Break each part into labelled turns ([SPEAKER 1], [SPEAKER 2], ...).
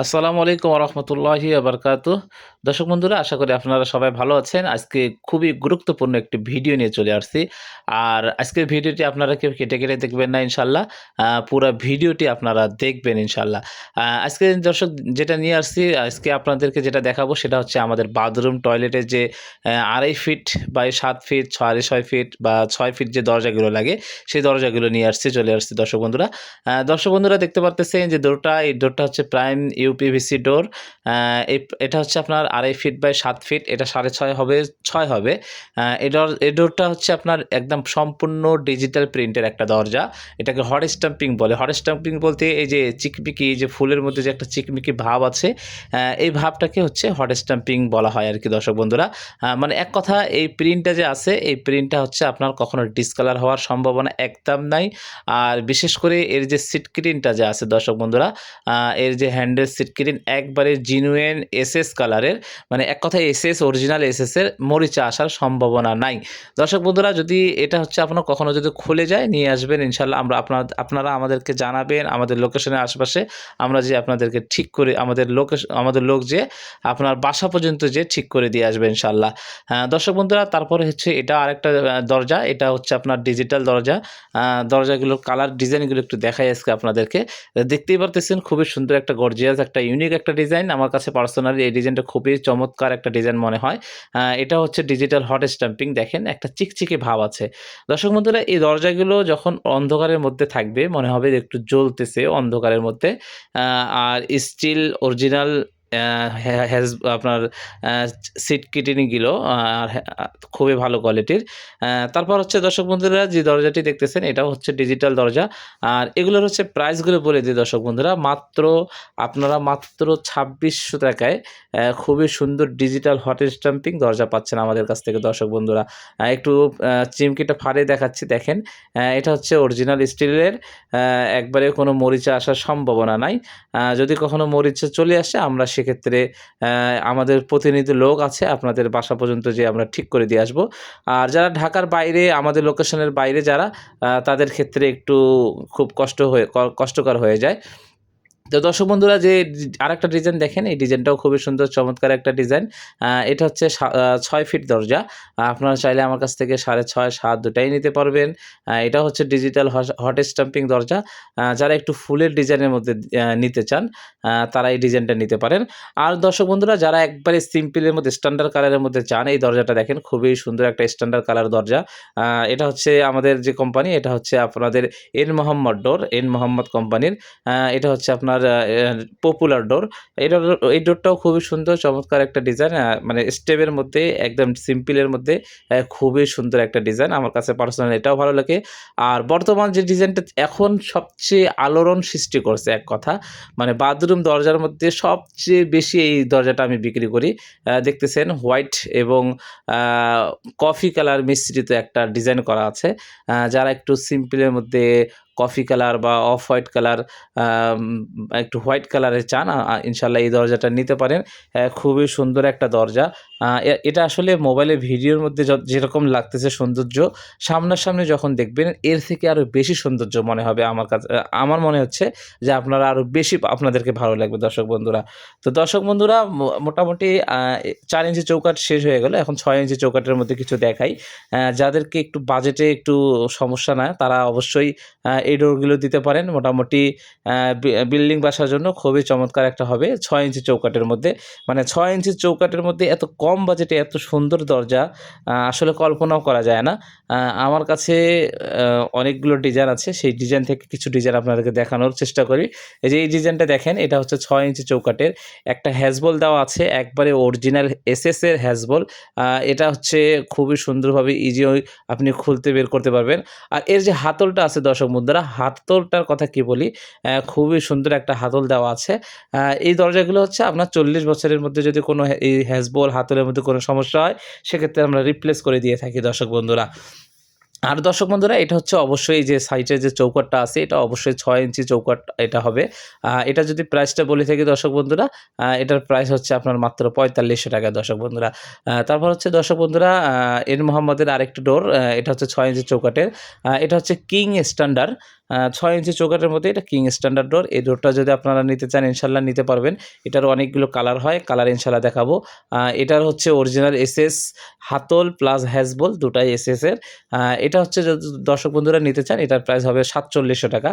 [SPEAKER 1] আসসালামু আলাইকুম রহমতুল্লাহি আবরকাত দর্শক বন্ধুরা, আশা করি আপনারা সবাই ভালো আছেন। আজকে খুবই গুরুত্বপূর্ণ একটি ভিডিও নিয়ে চলে আসছি। আর আজকের ভিডিওটি আপনারা কেউ কেটে কেটে দেখবেন না ইনশাল্লাহ পুরো ভিডিওটি আপনারা দেখবেন ইনশাল্লাহ আজকে দর্শক যেটা নিয়ে আসছি, আজকে আপনাদেরকে যেটা দেখাবো সেটা হচ্ছে আমাদের বাথরুম টয়লেটের যে আড়াই ফিট বাই সাত ফিট, সাড়ে ছয় ফিট বা ছয় ফিট যে দরজাগুলো লাগে, সেই দরজাগুলো নিয়ে আসছি, চলে আসছি দর্শক বন্ধুরা। দর্শক বন্ধুরা দেখতে পারতেছেন যে ডোরটা এই ডোরটা হচ্ছে প্রাইম ইউপিভিসি ডোর এটা হচ্ছে আপনার আড়াই ফিট বাই সাত ফিট এটা সাড়ে ছয় হবে ছয় হবে। এডোর এই ডোর এই ডোরটা হচ্ছে আপনার একদম সম্পূর্ণ ডিজিটাল প্রিন্টের একটা দরজা। এটাকে হট স্টাম্পিং বলে। হট স্টাম্পিং বলতে এই যে চিকমিকি যে ফুলের মধ্যে যে একটা চিকমিকি ভাব আছে এই ভাবটাকে হচ্ছে হট স্টাম্পিং বলা হয় আর কি দর্শক বন্ধুরা। মানে এক কথা, এই প্রিন্টটা যে আছে, এই প্রিন্টটা হচ্ছে আপনার কখনো ডিসকালার হওয়ার সম্ভাবনা একদম নাই। আর বিশেষ করে এর যে সিট স্ক্রিনটা যে আছে দর্শক বন্ধুরা এর যে হ্যান্ডেল সিট স্ক্রিন একবারে জিনুয়েন এসএস কালারের মানে এক কথায় এসএস অরিজিনাল এসএস এর মরিচা আসার সম্ভাবনা নাই। দর্শক বন্ধুরা, যদি এটা হচ্ছে আপনার কখনো যদি খুলে যায়, নিয়ে আসবেন ইনশাল্লাহ আমরা আপনার আপনারা আমাদেরকে জানাবেন, আমাদের লোকেশনের আশেপাশে আমরা যে আপনাদেরকে ঠিক করে, আমাদের লোকেশন আমাদের লোক যে আপনার বাসা পর্যন্ত যে ঠিক করে দিয়ে আসবে ইনশাল্লাহ দর্শক বন্ধুরা, তারপরে হচ্ছে এটা আরেকটা দরজা, এটা হচ্ছে আপনার ডিজিটাল দরজা। দরজাগুলোর কালার ডিজাইনগুলো একটু দেখাই আজকে আপনাদেরকে। দেখতেই পারতেছেন, খুবই সুন্দর একটা গর্জিয়াস একটা ইউনিক একটা ডিজাইন আমার কাছে পার্সোনালি এই ডিজাইনটা খুবই চমৎকার একটা ডিজাইন মনে হয়। এটা হচ্ছে ডিজিটাল হট স্ট্যাম্পিং দেখেন একটা চিকচিকে ভাব আছে। দর্শক বন্ধুরা, এই দরজাগুলো যখন অন্ধকারের মধ্যে থাকবে, মনে হবে একটু জ্বলতেছে অন্ধকারের মধ্যে আর স্টিল অরিজিনাল হ্যাজ আপনার সিট কিটিনিগুলো আর খুবই ভালো কোয়ালিটির তারপর হচ্ছে দর্শক বন্ধুরা, যে দরজাটি দেখতেছেন, এটাও হচ্ছে ডিজিটাল দরজা। আর এগুলোর হচ্ছে প্রাইসগুলো বলে দিই দর্শক বন্ধুরা, মাত্র আপনারা মাত্র ছাব্বিশশো টাকায় খুবই সুন্দর ডিজিটাল হট স্টাম্পিং দরজা পাচ্ছেন আমাদের কাছ থেকে দর্শক বন্ধুরা। একটু চিমকিটা ফাড়ে দেখাচ্ছি, দেখেন। এটা হচ্ছে অরিজিনাল স্টিলের একবারে কোনো মরিচা আসার সম্ভাবনা নাই। যদি কখনো মরিচা চলে আসে, আমরা সেক্ষেত্রে আমাদের প্রতিনিধি লোক আছে, আপনাদের বাসা পর্যন্ত যে আমরা ঠিক করে দিয়ে আসব। আর যারা ঢাকার বাইরে, আমাদের লোকেশনের বাইরে যারা তাদের ক্ষেত্রে একটু খুব কষ্ট হয়ে কষ্টকর হয়ে যায়। তো দর্শক বন্ধুরা, যে আরেকটা ডিজাইন দেখেন, এই ডিজাইনটাও খুবই সুন্দর, চমৎকার একটা ডিজাইন এটা হচ্ছে ছয় ফিট দরজা। আপনারা চাইলে আমার কাছ থেকে সাড়ে ছয়, সাত দুটাই নিতে পারবেন। এটা হচ্ছে ডিজিটাল হট স্টাম্পিং দরজা। যারা একটু ফুলের ডিজাইনের মধ্যে নিতে চান তারা এই ডিজাইনটা নিতে পারেন। আর দর্শক বন্ধুরা, যারা একবারে সিম্পলের মধ্যে স্ট্যান্ডার্ড কালারের মধ্যে চান, এই দরজাটা দেখেন, খুবই সুন্দর একটা স্ট্যান্ডার্ড কালার দরজা। এটা হচ্ছে আমাদের যে কোম্পানি এটা হচ্ছে আপনাদের N Mohammad door N Mohammad কোম্পানির এটা হচ্ছে আপনার পপুলার ডোর এটা এই ডোরটাও খুবই সুন্দর, চমৎকার একটা ডিজাইন মানে স্টেপের মধ্যে, একদম সিম্পলের মধ্যে খুবই সুন্দর একটা ডিজাইন আমার কাছে পার্সোনাল এটাও ভালো লাগে। আর বর্তমান যে ডিজাইনটা এখন সবচেয়ে আলোড়ন সৃষ্টি করছে, এক কথা মানে বাথরুম দরজার মধ্যে সবচেয়ে বেশি এই দরজাটা আমি বিক্রি করি। দেখতেছেন হোয়াইট এবং কফি কালার মিশ্রিত একটা ডিজাইন করা আছে। যারা একটু সিম্পলের মধ্যে কফি কালার বা অফ হোয়াইট কালার একটু হোয়াইট কালারের চান ইনশাল্লাহ এই দরজাটা নিতে পারেন। খুবই সুন্দর একটা দরজা। এটা আসলে মোবাইলে ভিডিওর মধ্যে যেরকম লাগতেছে সৌন্দর্য, সামনাসামনি যখন দেখবেন এর থেকে আরও বেশি সৌন্দর্য মনে হবে আমার কাছে আমার মনে হচ্ছে যে আপনারা আরও বেশি আপনাদেরকে ভালো লাগবে, দর্শক বন্ধুরা। তো দর্শক বন্ধুরা মোটামুটি চার ইঞ্চি চৌকাট শেষ হয়ে গেল, এখন ছয় ইঞ্চি চৌকাটের মধ্যে কিছু দেখাই। যাদেরকে একটু বাজেটে একটু সমস্যা না, তারা অবশ্যই এই ডোরগুলো দিতে পারেন। মোটামুটি বিল্ডিং বাসার জন্য খুবই চমৎকার একটা হবে। ছয় ইঞ্চি চৌকাটের মধ্যে। মানে ছয় ইঞ্চি চৌকাটের মধ্যে এত কম বাজেটে এত সুন্দর দরজা আসলে কল্পনাও করা যায় না। আমার কাছে অনেকগুলো ডিজাইন আছে। সেই ডিজাইন থেকে কিছু ডিজাইন আপনাদেরকে দেখানোর চেষ্টা করি। এই যে, এই ডিজাইনটা দেখেন, এটা হচ্ছে ছয় ইঞ্চি চৌকাটের একটা হ্যাজবল দেওয়া আছে, একবারে অরিজিনাল এসএস এর হ্যাজবল। এটা হচ্ছে খুবই সুন্দরভাবে ইজি আপনি খুলতে বের করতে পারবেন। আর এর যে হাতলটা আছে দর্শক মুদ্রা হাতলটার কথা কি বলি? খুবই সুন্দর একটা হাতল দেওয়া আছে। এই দরজাগুলো হচ্ছে আপনার চল্লিশ বছরের মধ্যে যদি কোনো এই হ্যাজবল হাতলের মধ্যে কোনো সমস্যা হয়, সেক্ষেত্রে আমরা রিপ্লেস করে দিয়ে থাকি দর্শক বন্ধুরা। আর দর্শক বন্ধুরা, এটা হচ্ছে অবশ্যই যে সাইটের যে চৌকাটটা আছে, এটা অবশ্যই ছয় ইঞ্চি চৌকাট এটা হবে। এটা যদি প্রাইসটা বলে থাকি দর্শক বন্ধুরা এটার প্রাইস হচ্ছে আপনার মাত্র পঁয়তাল্লিশশো টাকা দর্শক বন্ধুরা। তারপর হচ্ছে দর্শক বন্ধুরা এন মোহাম্মদের আরেকটি ডোর এটা হচ্ছে ছয় ইঞ্চি চৌকাটের। এটা হচ্ছে কিং স্ট্যান্ডার্ড ছয় ইঞ্চি চৌকাটের মধ্যে এটা কিং স্ট্যান্ডার্ড ডোর এই ডোরটা যদি আপনারা নিতে চান, ইনশাল্লাহ নিতে পারবেন। এটার অনেকগুলো কালার হয় কালার ইনশাল্লাহ দেখাবো। এটার হচ্ছে অরিজিনাল এসএস হাতল প্লাস হ্যাজবল দুটাই এসএস এর। এটা হচ্ছে দর্শক বন্ধুরা নিতে চান, এটার প্রাইস হবে সাতচল্লিশশো টাকা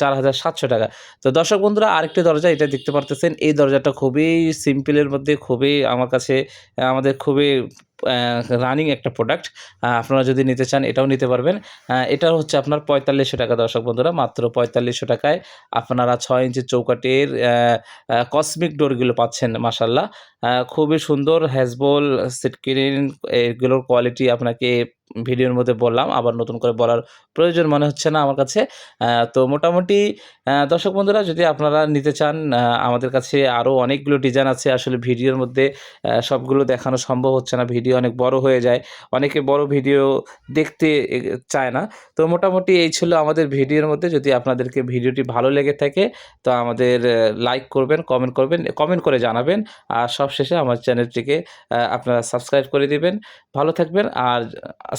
[SPEAKER 1] চার হাজার সাতশো টাকা। তো দর্শক বন্ধুরা, আরেকটি দরজা, এটা দেখতে পারতেছেন, এই দরজাটা খুবই সিম্পলের মধ্যে, খুবই আমার কাছে, আমাদের খুবই রানিং একটা প্রোডাক্ট আপনারা যদি নিতে চান এটাও নিতে পারবেন। এটা হচ্ছে আপনার পঁয়তাল্লিশশো টাকা দর্শক বন্ধুরা, মাত্র পঁয়তাল্লিশশো টাকায় আপনারা ছয় ইঞ্চি চৌকাটের কসমিক ডোরগুলো পাচ্ছেন মাসাল্লাহ খুবই সুন্দর হ্যাজবল সিটকিরিন এগুলোর কোয়ালিটি আপনাকে ভিডিওর মধ্যে বললাম, আবার নতুন করে বলার প্রয়োজন মনে হচ্ছে না আমার কাছে। তো মোটামুটি দর্শক বন্ধুরা, যদি আপনারা নিতে চান আমাদের কাছে আরও অনেকগুলো ডিজাইন আছে। আসলে ভিডিওর মধ্যে সবগুলো দেখানো সম্ভব হচ্ছে না। ভিডিও অনেক বড় হয়ে যায়। অনেকে বড় ভিডিও দেখতে চায় না। তো মোটামুটি এই ছিল আমাদের ভিডিওর মধ্যে। যদি আপনাদেরকে ভিডিওটি ভালো লেগে থাকে, তো আমাদের লাইক করবেন কমেন্ট করবেন কমেন্ট করে জানাবেন। আর সবশেষে আমার চ্যানেলটিকে আপনারা সাবস্ক্রাইব করে দিবেন। ভালো থাকবেন। আর